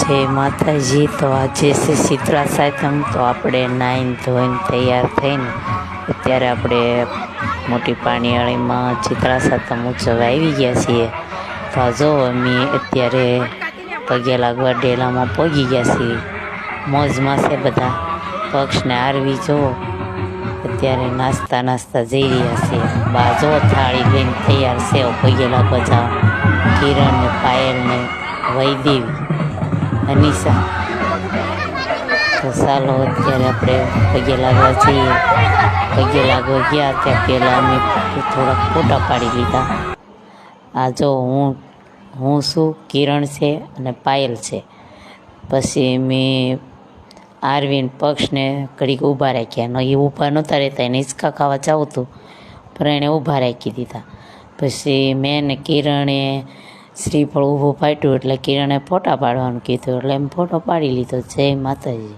જય માતાજી, તો આજે છે શીતળા સાતમ તો આપણે નાઈન ધોઈને તૈયાર થઈને અત્યારે આપણે મોટી પાણીયાળીમાં શીતળા સાતમ ઉત્સવ આવી ગયા છીએ. તો જો અમે અત્યારે પગે લાગવા ડેલામાં પહોંચી ગયા છીએ. મોજમાં છે બધા પક્ષને આરવી જો અત્યારે નાસ્તા નાસ્તા જઈ રહ્યા છીએ. બા થાળી લઈને તૈયાર છે. પગે લાગવા જાઓ. કિરણ ને પાયલ ને વૈદેવી. અનિશા તો ચાલો, અત્યારે આપણે પગે લાગવા જઈએ પગે લાગવા ગયા ત્યાં પહેલાં અમે થોડાક ફોટા પાડી લીધા. આ જો હું હું છું, કિરણ છે અને પાયલ છે. પછી મેં આરવીન પક્ષને ઘડીક ઊભા રાખ્યા. ન, એ ઊભા નહોતા રહેતા, એને હિંચકા ખાવા જવું હતું પણ એણે ઊભા રાખી દીધા. પછી મેં ને કિરણે શ્રીફળ ઊભું પાડ્યું એટલે કિરણે ફોટા પાડવાનું કીધું એટલે એમ ફોટો પાડી લીધો. જય માતાજી.